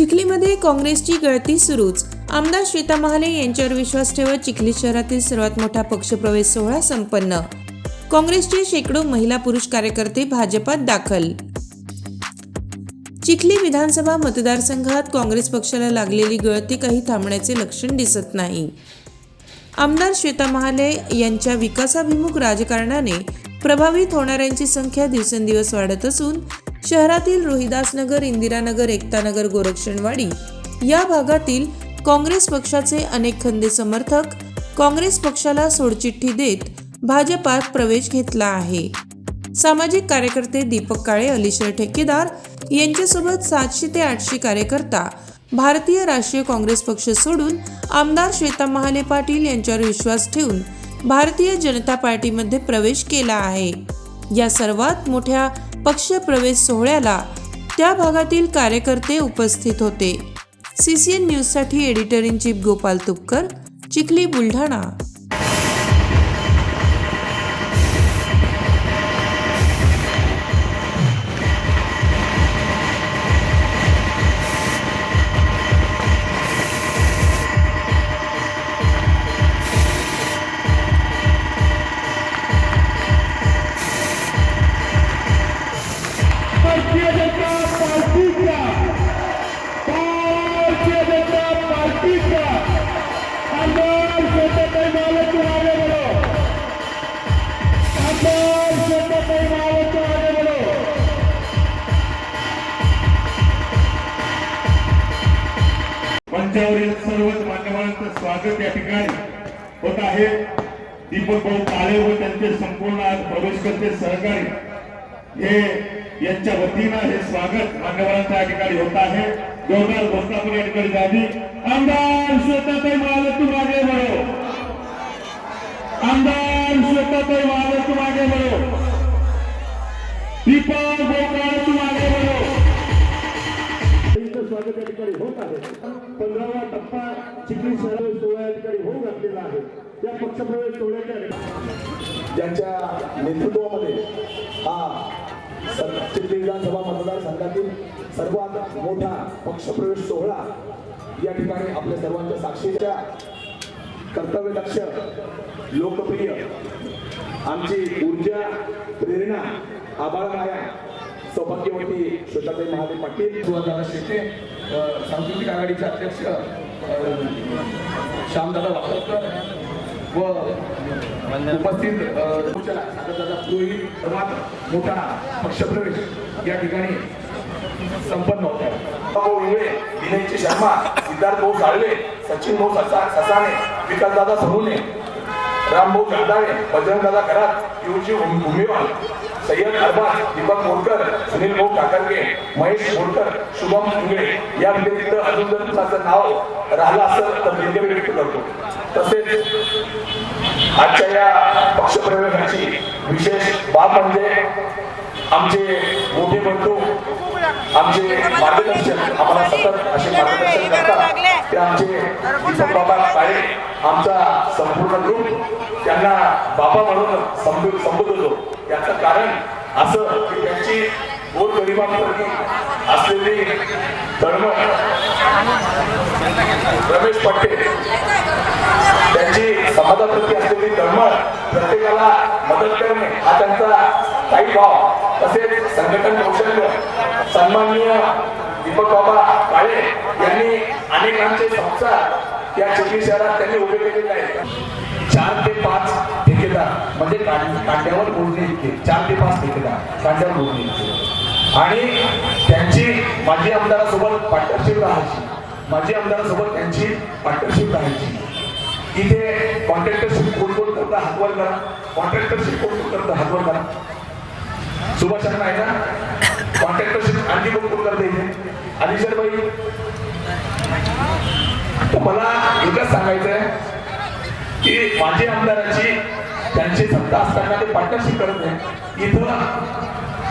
चिखलीमध्ये काँग्रेसची गळती सुरूच. आमदार श्वेता महाले यांच्यावर विश्वास ठेवत चिखली शहरातील सर्वात मोठा पक्षप्रवेश सोहळा संपन्न. काँग्रेसचे शेकडो महिला पुरुष कार्यकर्ते भाजपात दाखल. चिखली विधानसभा मतदारसंघात काँग्रेस पक्षाला लागलेली गळती काही थांबण्याचे लक्षण दिसत नाही. आमदार श्वेता महाले यांच्या विकासाभिमुख राजकारणाने प्रभावित होणाऱ्यांची संख्या दिवसेंदिवस वाढत असून शहरातील रोहिदासनगर इंदिरानगर एकतानगर गोरक्षणवाडी या भागातील काँग्रेस पक्षाचे अनेक खंदे समर्थक काँग्रेस पक्षाला सोडचिठ्ठी देत भाजपात प्रवेश घेतला आहे. सामाजिक कार्यकर्ते दीपक काळे अलिशर ठेकेदार यांच्यासोबत सातशे ते आठशे कार्यकर्ता भारतीय राष्ट्रीय काँग्रेस पक्ष सोडून आमदार श्वेता महाले पाटील यांच्यावर विश्वास ठेवून भारतीय जनता पार्टीमध्ये प्रवेश केला आहे. या सर्वात मोठ्या पक्ष प्रवेश सोहळ्याला त्या भागातील कार्यकर्ते उपस्थित होते. सीसीएन न्यूजसाठी editor in chief Gopal Tupkar Chikhli Buldhana. मंचावरील सर्वच मान्यवरांचं स्वागत या ठिकाणी होत आहे. दीपक भाऊ काळे व त्यांचे संपूर्ण आज प्रवेश करते सहकारी. हे यांच्या वतीनं हे स्वागत मान्यवरांच्या या ठिकाणी होत आहे. जोरदार घोषणापण या ठिकाणी झाली आमदार श्वेताताई मालक तुम आगे बढ़ो आमदार श्वेताताई मालक तुम आगे बढ़ो दीपक भाऊ काळे तुम आगे बढ़ो त्यांचं स्वागत या ठिकाणी होत आहे. पंधरावा टप्पा चिखली शहर सोहळा या ठिकाणी होऊ घातलेला आहे. या पक्षप्रवेश सोहळ्याच्या ज्यांच्या नेतृत्वामध्ये हा चिखली विधानसभा मतदारसंघातील सर्वात मोठा पक्षप्रवेश सोहळा या ठिकाणी आपल्या सर्वांच्या साक्षीच्या कर्तव्यदक्ष लोकप्रिय आमची ऊर्जा प्रेरणा आबाळमाया सौभाग्यवती श्वेताताई महादेव पाटील सुवर्णदादा शेटे सांस्कृतिक आघाडीचे अध्यक्ष श्यामदादा वाकरकर व उपस्थित सर्वात मोठा पक्षप्रवेश या ठिकाणी संपन्न होत. आहे भाऊ इंगळे विनयची शर्मा सिद्धार्थ भाऊ साळवे सचिन भाऊ ससा ससाने विकासदादा सोनुने रामभाऊ जगदाळे बजरंगदादा करात पियुषजी भूमिवाल सय्यद अरबाज दीपक मोरकर सुनील भाऊ काकरगे महेश मोरकर शुभम इंगळे या व्यतिरिक्त अजून जर तुमचं नाव राहिलं असेल तर व्यक्त करतो. तसेच आजच्या या पक्षप्रवेशाची विशेष बाब म्हणजे आमचे मोठे बंधू आमचे मार्गदर्शक आम्हाला सतत असे मार्गदर्शन करतात. ते आमचे बाबा साहेब आमचा संपूर्ण ग्रुप त्यांना बाबा म्हणून संबो- संबोधतो. याचं कारण असं की त्यांची गोरगरिबांप्रती असलेली तळमळ. रमेश पटेल त्यांची समाजाप्रती असलेली तळमळ प्रत्येकाला मदत करणे हा त्यांचा काही भाव तसेच संघटन कौशल्य सन्माननीय दीपक बाबा काळे यांनी अनेकांचे संसार या चिखली शहरात त्यांनी उभे केलेले आहेत. चार ते पाच ठेकेदार म्हणजे कांड्यावर बोलणे इतके. चार ते पाच ठेकेदार कांड्यावर बोलणे इतके. आणि त्यांची माजी आमदारासोबत पार्टनरशिप राहायची. माजी आमदारासोबत त्यांची पार्टनरशिप राहायची. इथे कॉन्ट्रॅक्टरशिप कोण कोण करता? हातवर करा. कॉन्ट्रॅक्टरशिप कोण कोण करता? हातवर करा. सुभाष शर्मा आहे ना? कॉन्ट्रॅक्टरशिप आणखी कोण कोण करते इथे? अलिशर भाई मला एकच सांगायचं आहे की माझी आमदाराची त्यांची सत्ता असताना ते पार्टनरशिप करत नाही. इथं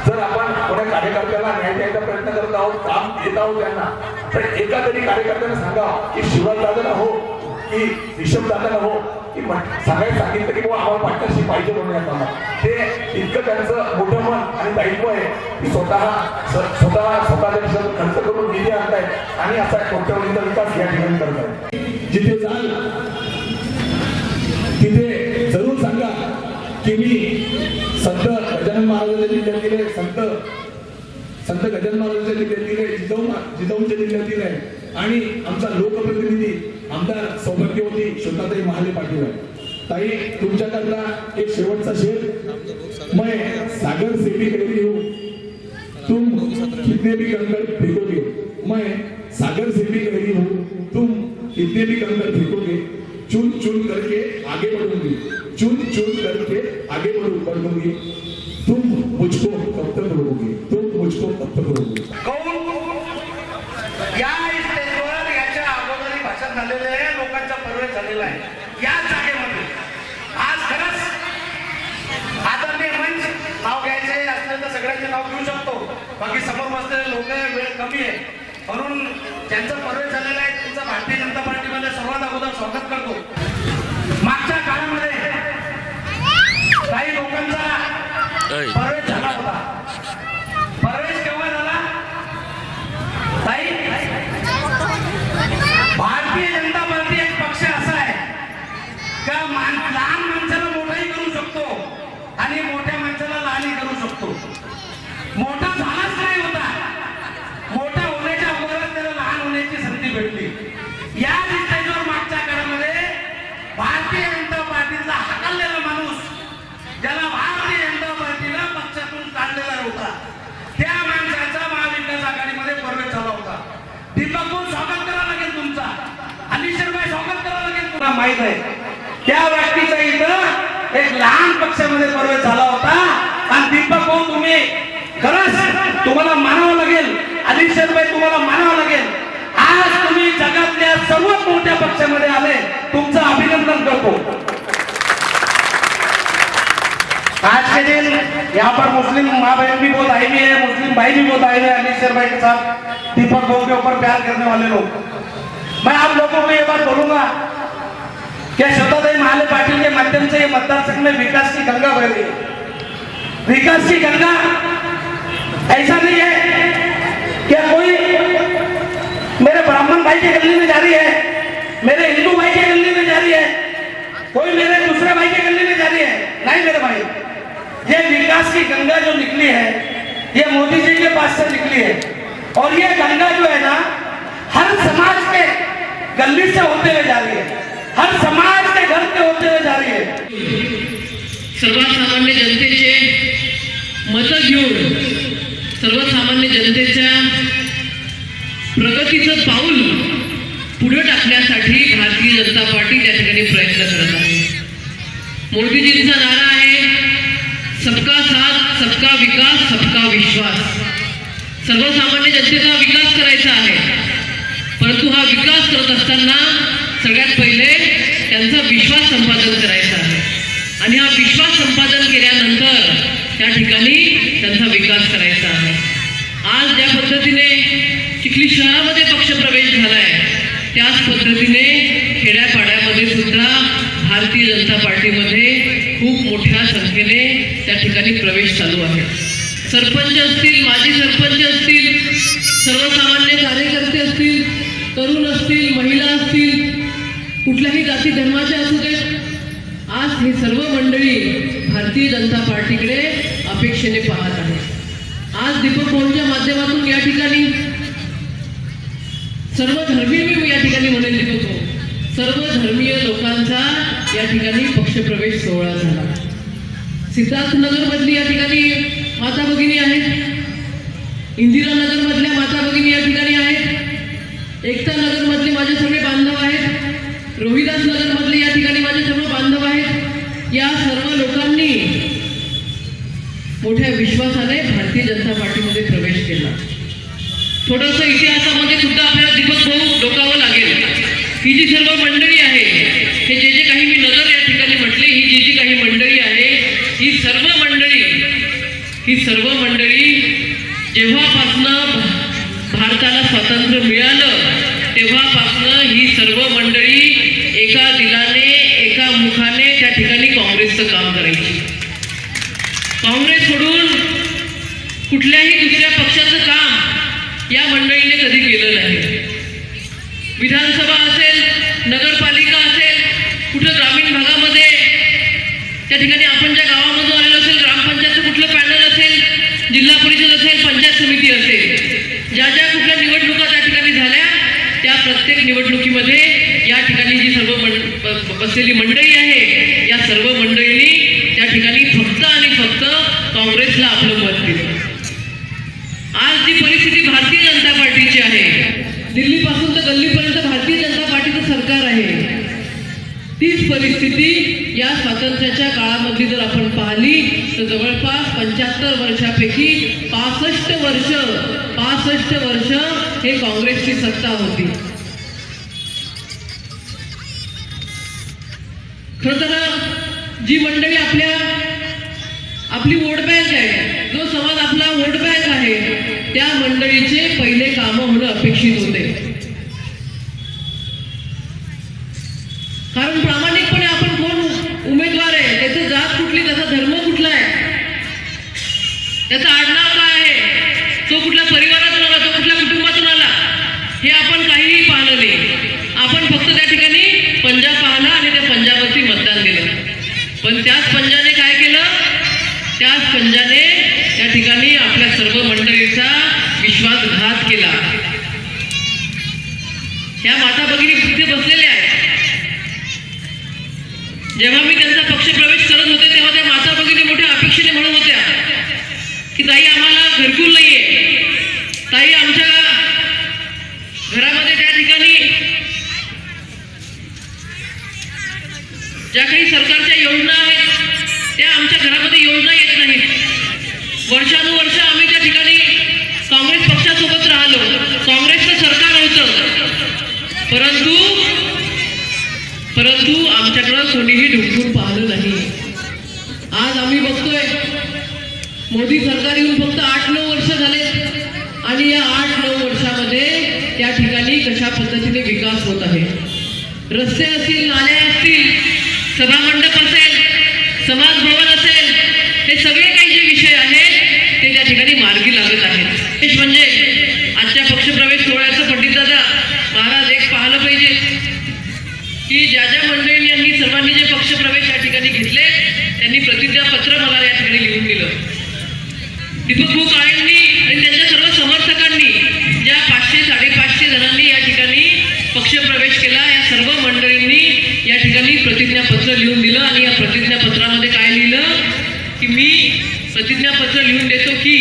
जर आपण कोणा कार्यकर्त्याला न्याय द्यायचा प्रयत्न करत आहोत काम देत आहोत त्यांना तर एका तरी कार्यकर्त्याने सांगा की शिवाय दादाला हो. की रिषभ जाताना हो. की म्हण- सांगितलं की बाबा आम्हाला पार्टनरशिप पाहिजे म्हणून या कामात. ते इतकं त्यांचं मोठं मन आणि दायित्व आहे की स्वतः स्वतः स्वतःच्या खिशातून खर्च करून निधी आणतायत आणि असा कोट्यवधीचा विकास या ठिकाणी करतायत जिथे जाल तिथे जरूर सांगा की मी संत गजानन महाराजांच्या जिल्ह्यातील आहे संत संत गजानन महाराजांच्या जिल्ह्यातील आहे जिजाऊ जिजाऊच्या जिल्ह्यातील आहे आणि आमचा लोकप्रतिनिधी आमदार सौभाग्यवती श्रोताताई महाले पाटील आहे ताई तुमच्याकरता एक शेवटचा शेर. मै सागर से भी गहरी तुम कितने भी कंकड़ फेंकोगे. मैं सागर से भी गहरी हूँ तुम कितने भी कंकड़ फेंकोगे. चुन चुन करके आगे बढ़ूंगी. चुन चुन करके आगे बढ़ू बढ़ूंगी. तुम मुझको कब तक रोगे तुम मुझको कब तक रोगे या स्टेजवर याच्या अगोदरही भाषण झालेलं आहे लोकांचा प्रवेश झालेला आहे या जागेमध्ये आज खरंच आदरणीय मंच नाव घ्यायचे असले तर सगळ्यांचे नाव घेऊ शकतो बाकी समोर बसलेले लोक आहे वेळ कमी आहे म्हणून ज्यांचा प्रवेश झालेला आहे त्यांचं भारतीय जनता पार्टीमध्ये सर्वात अगोदर स्वागत करतो मागच्या काळामध्ये काही लोकांचा प्रवेश झाला होता प्रवेश केव्हा झाला ताई भारतीय जनता पार्टी एक पक्ष असा आहे का मान लहान माणसाला मोठाही करू शकतो आणि मोठ्या माणसाला लहानही करू शकतो मोठा झालाच नाही होता मोठा होण्याच्या अगोदरच त्याला लहान होण्याची संधी भेटली या स्टेजवर मागच्या काळामध्ये भारतीय जनता पार्टीचा हाकललेला माणूस ज्याला भारतीय जनता पार्टीला पक्षातून काढलेला होता त्या माणसाचा महाविकास आघाडीमध्ये प्रवेश झाला होता दीपक भाऊ स्वागत करावं लागेल तुमचा अनिशरभाई स्वागत करावं लागेल तुला माहीत आहे त्या व्यक्तीचा इथं एक लहान पक्षामध्ये प्रवेश झाला होता. आणि दीपक भाऊ तुम्ही खरंच तुम्हाला मानावं लागेल. अधीक्षक भाई तुम्हाला मानावं लागेल. आज तुम्ही जगातल्या सर्वात मोठ्या पक्षामध्ये आले. तुमचं अभिनंदन करतो. आज के दिन यहाँ पर मुस्लिम माँ बहन भी बहुत आई हुई है मुस्लिम भाई भी बहुत आए हुए हैं अलीशर भाई के साथ दीपक हो, भाऊ के ऊपर प्यार करने वाले लोग मैं आप लोगों को ये बात बोलूंगा. कि श्रोतादेवी महाले पाटिल के माध्यम से ये मतदार संघ में विकास की गंगा बह रही है? विकास की गंगा? ऐसा नहीं है। क्या कोई मेरे ब्राह्मण भाई के गली में जा रही है? मेरे हिंदू भाई के गली में जा रही है? कोई मेरे दूसरे भाई के गली में जा रही है? नहीं मेरे भाई। ये विकास की गंगा जो निकली है, ये मोदी जी के पास से निकली है। और ये गंगा जो है ना, हर समाज के गली से होते हुए जा रही है। हर समाज के घर पे होते हुए जा रही है। सर्वसामान्य जनतेचे मत घेऊन सर्वसामान्य जनतेच्या प्रगतीचं पाऊल पुढे टाकण्यासाठी भारतीय जनता पार्टी त्या ठिकाणी प्रयत्न करत आहे. मोदीजींचा नारा आहे सबका साथ सबका विकास सबका विश्वास. सर्वसामान्य जनतेचा विकास करायचा आहे. परंतु हा विकास करत असताना सगळ्यात पहिले त्यांचा विश्वास संपादन करायचा आहे. आणि हा विश्वास संपादन केल्यानंतर त्या ठिकाणी त्यांचा विकास करायचा आहे. आज ज्या पद्धतीने चिखली शहरामध्ये पक्षप्रवेश झालाय त्याच पद्धतीने खेड्यापाड्यामध्ये सुद्धा भारतीय जनता पार्टीमध्ये खूप मोठ्या संख्येने त्या ठिकाणी प्रवेश चालू आहे. सरपंच असतील माजी सरपंच असतील सर्वसामान्य कार्यकर्ते असतील तरुण असतील महिला असतील कुठल्याही जाती धर्माचे असू देत आज हे सर्व मंडळी भारतीय जनता पार्टीकडे अपेक्षेने पाहत आहे आज दीपक फोनच्या माध्यमातून या ठिकाणी सर्व धर्मीय मी या ठिकाणी म्हणेल दीपक भाऊ. सर्व धर्मीय लोकांचा या ठिकाणी पक्षप्रवेश सोहळा झाला. सिद्धार्थनगर मधली या ठिकाणी माता भगिनी आहेत. इंदिरानगर मधल्या माता भगिनी या ठिकाणी आहेत. एकता नगर मधले माझे सगळे बांधव आहेत. रोहिदास नगर मधले या ठिकाणी माझे सर्व बांधव आहेत. या सर्व लोकांनी मोठ्या विश्वासाने भारतीय जनता पार्टीमध्ये प्रवेश केला. थोडंसं इतिहासामध्ये सुद्धा आपल्याला दीपक भाऊ डोकावं लागेल. ही जी सर्व मंडळी आहे हे जे जे काही मी नगर या ठिकाणी म्हटले ही जी जी काही मंडळी आहे ही सर्व मंडळी ही सर्व मंडळी जेव्हापासनं भारताला स्वातंत्र्य मिळालं तेव्हापासनं ही सर्व मंडळी एका दिलाने एका मुखाने त्या ठिकाणी काँग्रेसचं काम करायची. प्रत्येक निवडणुकीमध्ये या ठिकाणी जी सर्व मंड बसलेली मंडळी आहे या सर्व मंडळींनी त्या ठिकाणी फक्त आणि फक्त काँग्रेसला आपलं मत दिलं. आज जी परिस्थिती भारतीय जनता पार्टीची आहे दिल्लीपासून तर गल्लीपर्यंत भारतीय जनता पार्टीचं सरकार आहे तीच परिस्थिती या स्वातंत्र्याच्या काळामधली जर आपण पाहिली तर जवळपास पंच्याहत्तर वर्षापैकी पासष्ट वर्ष पासष्ट वर्ष हे काँग्रेसची सत्ता होती. जी मंडळी आपल्या आपली वोट बँक आहे जो समाज आपला वोट बँक आहे त्या मंडळीचे पहिले काम होणं अपेक्षित होते. कारण प्रामाणिकपणे आपण कोण उमेदवार आहे त्याचं जात कुठली त्याचा धर्म कुठला आहे त्याचं आडनाव काय आहे तो कुठल्या परिवारातून आला तो कुठल्या कुटुंबातून आला हे आपण काहीही पाहिलं नाही. आपण फक्त त्या ठिकाणी पंजाब पाहिला आणि त्या पंजाबवरती मतदान दिलं पण त्याच पंजाने काय केलं? त्याच पंजाने त्या ठिकाणी आपल्या सर्व मंडळीचा विश्वासघात केला. रस्ते असतील नाले असतील सभामंडप असेल समाज भवन असेल हे सगळे काही जे विषय आहेत ते त्या ठिकाणी मार्गी लागत आहेत. विशेष म्हणजे आजच्या पक्षप्रवेश सोहळ्याचं पंडित दादा महाराज एक पाहिलं पाहिजे. की ज्या ज्या मंडळींनी यांनी सर्वांनी जे पक्षप्रवेश या ठिकाणी घेतले त्यांनी प्रतिज्ञापत्र मला या ठिकाणी लिहून दिलं. दीपक खूप काळेंनी पक्ष प्रवेश केला या सर्व मंडळींनी या ठिकाणी प्रतिज्ञापत्र लिहून दिलं आणि या प्रतिज्ञापत्रामध्ये काय लिहिलं? की मी प्रतिज्ञापत्र लिहून देतो की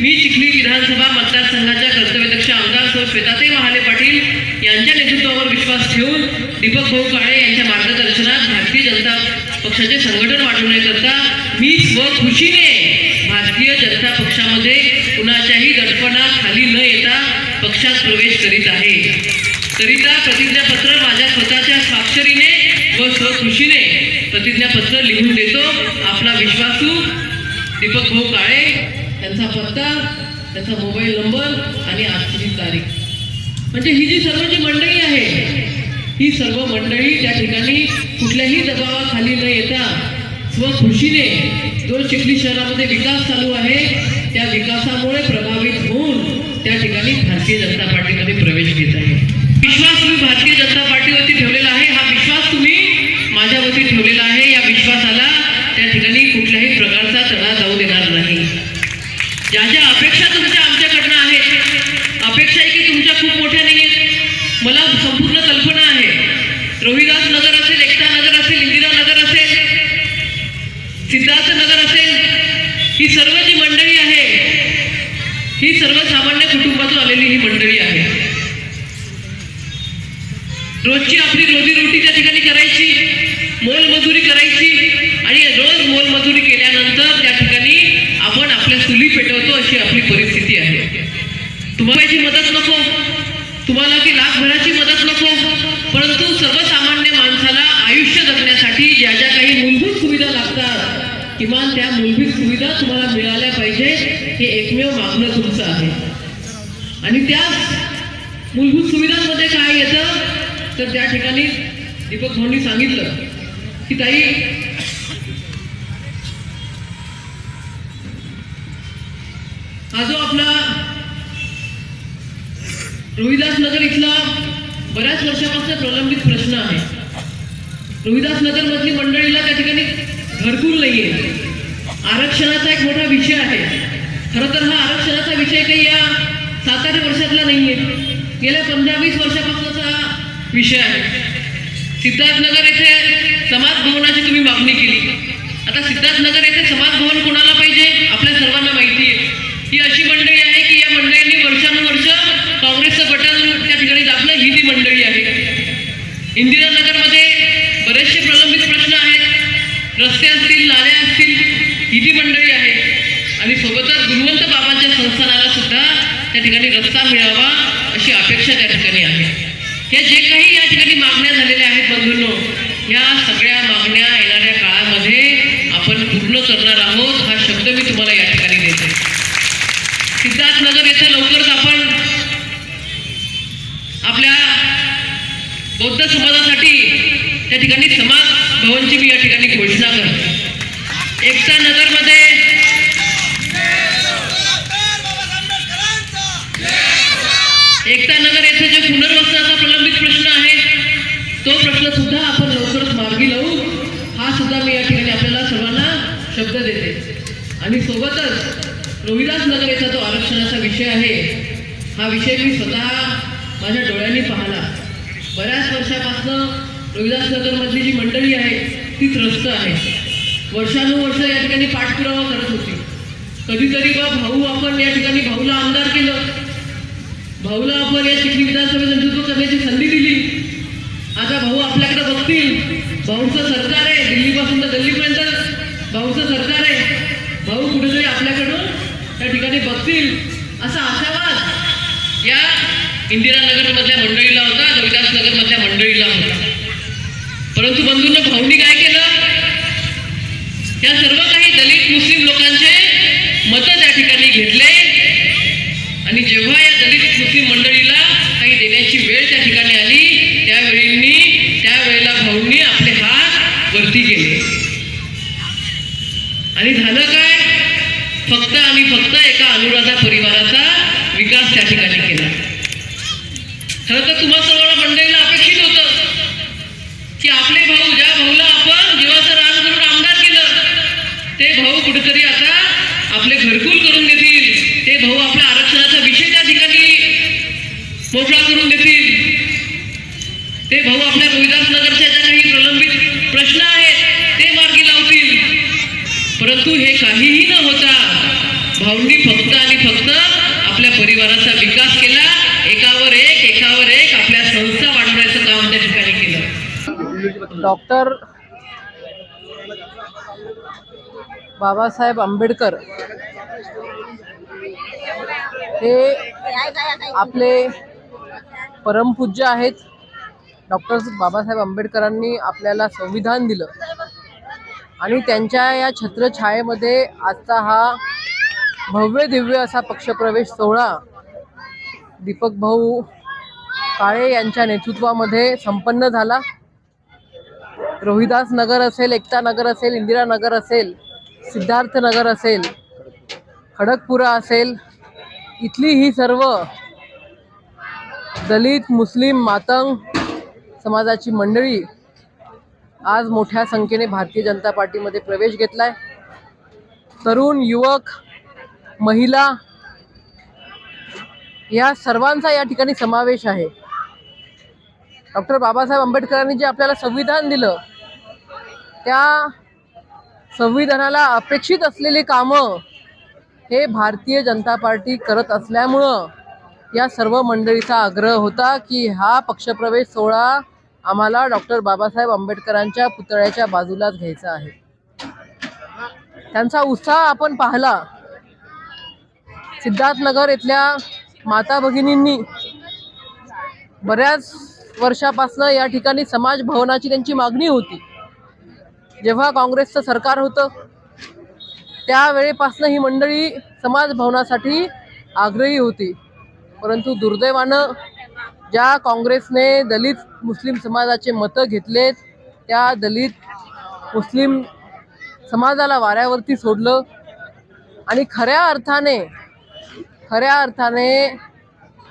मी चिखली विधानसभा मतदारसंघाच्या कर्तव्यदक्ष आमदार सौ. श्वेताताई महाले पाटील यांच्या नेतृत्वावर विश्वास ठेवून दीपक भाऊ काळे यांच्या मार्गदर्शनात भारतीय जनता पक्षाचे संघटन वाढवण्याकरता मी स्वखुशीने भारतीय जनता पक्षामध्ये कुणाच्याही दडपणाखाली न येता पक्षात प्रवेश करीत आहे. करिता प्रतिज्ञापत्र माझ्या स्वतःच्या स्वाक्षरीने व स्वखुशीने प्रतिज्ञापत्र लिहून देतो. आपला विश्वासू दीपक भाऊ काळे त्यांचा पत्ता त्यांचा मोबाईल नंबर आणि आजची तारीख. म्हणजे ही जी सर्व जी मंडळी आहे ही सर्व मंडळी त्या ठिकाणी कुठल्याही दबावाखाली न येता स्वखुशीने जो चिखली शहरामध्ये विकास चालू आहे त्या विकासामुळे प्रभावित होऊन त्या ठिकाणी भारतीय जनता पार्टीमध्ये प्रवेश घेत आहे. विश्वास तुम्ही भारतीय जनता पार्टीवरती ठेवलेला आहे. हा विश्वास तुम्ही माझ्यावरती ठेवलेला आहे. या विश्वासाला त्या ठिकाणी कुठल्याही प्रकारचा तडा जाऊ देणार नाही. ज्या ज्या अपेक्षा तुमच्या आमच्याकडनं आहेत अपेक्षा आहे की तुमच्या खूप मोठ्या नाही आहेत. मला संपूर्ण कल्पना आहे. रोहिदास नगर असेल एकता नगर असेल इंदिरा नगर असेल सिद्धार्थ नगर असेल ही सर्व जी मंडळी आहे ही सर्वसामान्य कुटुंबातून आलेली ही मंडळी आहे. रोजची आपली रोजी रोटी त्या ठिकाणी करायची मोलमजुरी करायची आणि रोज मोलमजुरी केल्यानंतर त्या ठिकाणी आपण आपल्या चुली पेटवतो अशी आपली परिस्थिती आहे. तुम्हालाची मदत नको. तुम्हाला की लाखभराची मदत नको. परंतु सर्वसामान्य माणसाला आयुष्य जगण्यासाठी ज्या ज्या काही मूलभूत सुविधा लागतात किमान त्या मूलभूत सुविधा तुम्हाला मिळाल्या पाहिजे हे एकमेव मागणं तुमचं आहे. आणि त्या मूलभूत सुविधांमध्ये काय येतं? तर त्या ठिकाणी दीपक भाऊंनी सांगितलं की ताई हा जो आपला रोहिदास नगर इथला बऱ्याच वर्षापासून प्रलंबित प्रश्न आहे. रोहिदास नगर मधली मंडळीला त्या ठिकाणी घरकुल नाहीये. आरक्षणाचा एक मोठा विषय आहे. खरं तर हा आरक्षणाचा विषय काही या सात आठ वर्षातला नाहीये. गेल्या पंधरा वीस वर्षापासून विषय आहे. सिद्धार्थनगर येथे समाज भवनाची तुम्ही मागणी केली. आता सिद्धार्थनगर येथे समाज भवन कोणाला पाहिजे? आपल्या सर्वांना माहिती आहे. ही अशी मंडळी आहे की या मंडळींनी वर्षानुवर्ष काँग्रेसचं बटन त्या ठिकाणी दाबलं. ही ती मंडळी आहे. इंदिरानगरमध्ये बरेचसे प्रलंबित प्रश्न आहेत. रस्ते असतील नाल्या असतील ही ती मंडळी आहे. आणि सोबतच गुणवंत बाबांच्या संस्थानाला सुद्धा त्या ठिकाणी रस्ता मिळावा अशी अपेक्षा त्या ठिकाणी आहे. या जे काही या ठिकाणी मागण्या झालेल्या आहेत बंधूंनो या सगळ्या मागण्या येणाऱ्या काळामध्ये आपण पूर्ण करणार आहोत हा शब्द मी तुम्हाला या ठिकाणी देते. सिद्धार्थनगर येथे लवकरच आपण आपल्या बौद्ध समाजासाठी त्या ठिकाणी समाज भवनची मी या ठिकाणी घोषणा करतो. एकता नगरमध्ये तो प्रश्न सुद्धा आपण लवकरच मार्गी लावू. हा सुद्धा मी या ठिकाणी आपल्याला सर्वांना शब्द देते. आणि सोबतच रोहिदास नगर याचा जो आरक्षणाचा विषय आहे हा विषय मी स्वतः माझ्या डोळ्यांनी पाहिला. बऱ्याच वर्षापासून रोहिदास नगरमधली जी मंडळी आहे ती त्रस्त आहे. वर्षानुवर्ष या ठिकाणी पाठपुरावा करत होती. कधीतरी बा भाऊ आपण या ठिकाणी भाऊला आमदार केलं. भाऊला आपण या चिखली विधानसभेत नेतृत्व करण्याची संधी दिली. आता भाऊ आपल्याकडे बघतील. भाऊचं सरकार आहे दिल्लीपासून तर दिल्लीपर्यंत. भाऊचं सरकार आहे. भाऊ कुठेतरी आपल्याकडून त्या ठिकाणी बघतील. असा आशावाद या इंदिरानगरमधल्या मंडळीला होता रविदास नगरमधल्या मंडळीला होता. परंतु बंधूंना ठिकाणी केला. खरं तर तुम्हा सर्वांना मंडळीला अपेक्षित होतं की आपले भाऊ ज्या भाऊला आपण जीवाचं रान करून आमदार केलं ते भाऊ कुठेतरी आता आपले घरकुल करून देतील. ते भाऊ आपल्या आरक्षणाचा विषय त्या ठिकाणी मोकळा करून देतील. ते भाऊ आपल्या रोहिदास नगरच्या ज्या काही प्रलंबित प्रश्न आहेत ते मार्गी लावतील. परंतु हे काहीही न होता भाऊंनी फक्त आणि फक्त परिवाराचा विकास केला. एकावर एक एकावर एक आपल्या संस्था वाढवण्याचं काम त्या ठिकाणी केलं. डॉक्टर बाबासाहेब आंबेडकर हे आपले परमपूज्य आहेत. डॉक्टर बाबासाहेब आंबेडकरांनी आपल्याला संविधान दिलं. आणि त्यांच्या या छत्रछायेमध्ये आजचा हा भव्य दिव्य असा पक्षप्रवेश सोहळा दीपक भाऊ काळे यांच्या नेतृत्वामध्ये संपन्न झाला. रोहिदास नगर असेल एकता नगर असेल इंदिरा नगर असेल सिद्धार्थ नगर असेल खडकपुरा असेल इथली ही सर्व दलित मुस्लिम मातंग समाजाची मंडळी आज मोठ्या संख्येने भारतीय जनता पार्टीमध्ये प्रवेश घेतलाय. तरुण युवक महिला या सर्वांचा या ठिकाणी समावेश आहे. डॉक्टर बाबासाहेब आंबेडकरांनी जे आपल्याला संविधान दिलं त्या संविधानाला अपेक्षित असलेली कामं हे भारतीय जनता पार्टी करत असल्यामुळं या सर्व मंडळीचा आग्रह होता की हा पक्षप्रवेश सोहळा आम्हाला डॉक्टर बाबासाहेब आंबेडकरांच्या पुतळ्याच्या बाजूलाच घ्यायचा आहे. त्यांचा उत्साह आपण पाहिला. सिद्धार्थनगर इथल्या माता भगिनींनी बऱ्याच वर्षापासनं या ठिकाणी समाज भवनाची त्यांची मागणी होती. जेव्हा काँग्रेसचं सरकार होतं त्यावेळेपासनं ही मंडळी समाज भवनासाठी आग्रही होती. परंतु दुर्दैवानं ज्या काँग्रेसने दलित मुस्लिम समाजाचे मतं घेतलेत त्या दलित मुस्लिम समाजाला वाऱ्यावरती सोडलं आणि खऱ्या अर्थाने खऱ्या अर्थाने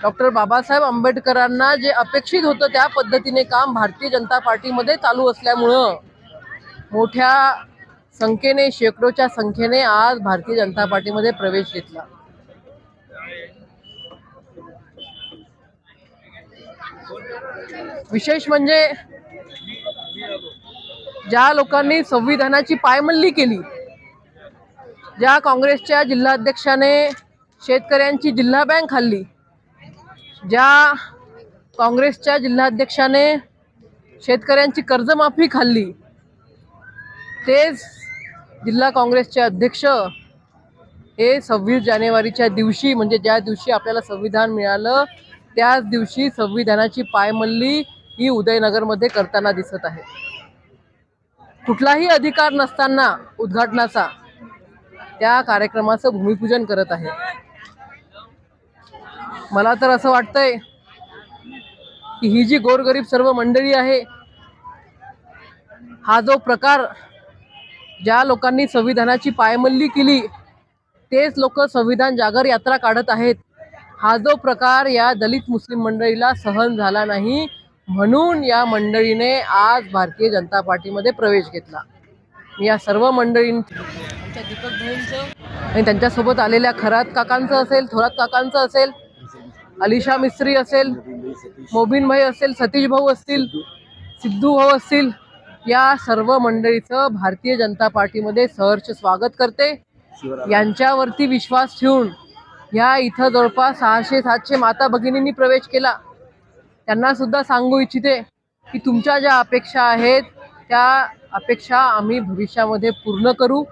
डॉक्टर बाबासाहेब आंबेडकरांना जे अपेक्षित होतं त्या पद्धतीने काम भारतीय जनता पार्टीमध्ये चालू असल्यामुळं मोठ्या संख्येने शेकडोच्या संख्येने आज भारतीय जनता पार्टीमध्ये प्रवेश घेतला. विशेष म्हणजे ज्या लोकांनी संविधानाची पायमल्ली केली ज्या काँग्रेसच्या जिल्हाध्यक्षाने शेतकऱ्यांची जिल्हा बँक खाल्ली ज्या काँग्रेसच्या जिल्हाध्यक्षाने शेतकऱ्यांची कर्जमाफी खाल्ली तेच जिल्हा काँग्रेसचे अध्यक्ष हे सव्वीस जानेवारीच्या दिवशी म्हणजे ज्या दिवशी आपल्याला संविधान मिळालं त्याच दिवशी संविधानाची पायमल्ली ही उदयनगरमध्ये करताना दिसत आहे. कुठलाही अधिकार नसताना उद्घाटनाचा त्या कार्यक्रमाचं भूमिपूजन करत आहे. मला तर असं वाटतंय की ही जी गोरगरीब सर्व मंडळी आहे हा जो प्रकार ज्या लोकांनी संविधानाची पायमल्ली केली तेच लोक संविधान जागर यात्रा काढत आहेत. हा जो प्रकार या दलित मुस्लिम मंडळीला सहन झाला नाही म्हणून या मंडळीने आज भारतीय जनता पार्टीमध्ये प्रवेश घेतला. या सर्व मंडळीं दीपक भाईंचं आणि त्यांच्यासोबत आलेल्या खरात काकांचं असेल थोरात काकांचं असेल अलिशा मिस्त्री असेल मोबिन भाई असेल सतीश भाऊ असतील सिद्धू भाऊ असतील या सर्व मंडळीचं भारतीय जनता पार्टीमध्ये सहर्ष स्वागत करते. यांच्यावरती विश्वास ठेवून ह्या इथं जवळपास सहाशे सातशे माता भगिनींनी प्रवेश केला. त्यांना सुद्धा सांगू इच्छिते की तुमच्या ज्या अपेक्षा आहेत त्या अपेक्षा आम्ही भविष्यामध्ये पूर्ण करू.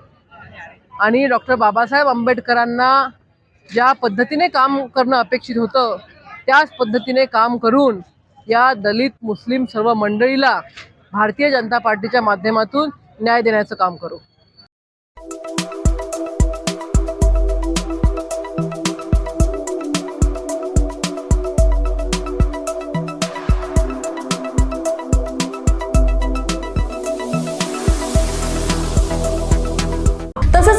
आणि डॉक्टर बाबासाहेब आंबेडकरांना ज्या पद्धतीने काम करणं अपेक्षित होतं त्याच पद्धतीने काम करून या दलित मुस्लिम सर्व मंडळीला भारतीय जनता पार्टीच्या माध्यमातून न्याय देण्याचं काम करू.